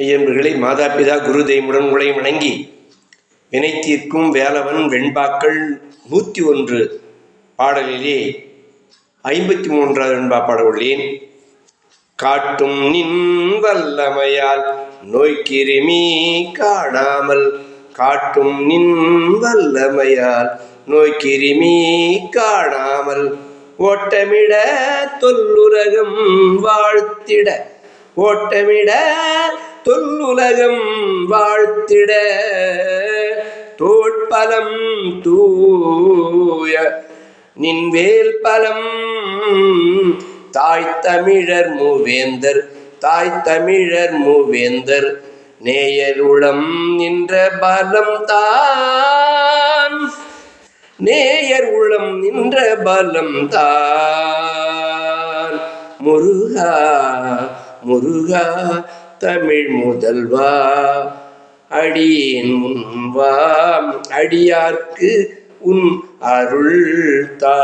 மெய்யன்பர்களை மாதாபிதா குரு தெய்வமுடன் உங்களை வணங்கி வினை தீர்க்கும் வேலவன் வெண்பாக்கள் நூற்றி ஒன்று பாடலிலே ஐம்பத்தி மூன்றாவது வெண்பா பாட உள்ளேன் காட்டும் நின் வல்லமையால் நோய்க்கிருமி காணாமல் காட்டும் நின் வல்லமையால் நோய்க்கிருமி காணாமல் ஓட்டமிட தொல்லுரகம் வாழ்த்திட ஓட்டமிட தொல்லுலகம் வாழ்த்திட தோட்பலம் தூய நின்வேல் பலம். தாய் தமிழர் மூவேந்தர் தாய் தமிழர் மூவேந்தர் நேயர் உளம் நின்ற பலம் தான். நேயர் உளம் நின்ற பலம் தான். முருகா முருகா தமிழ் முதல்வா அடியேன் முன்வா அடியார்க்கு உன் அருள் தா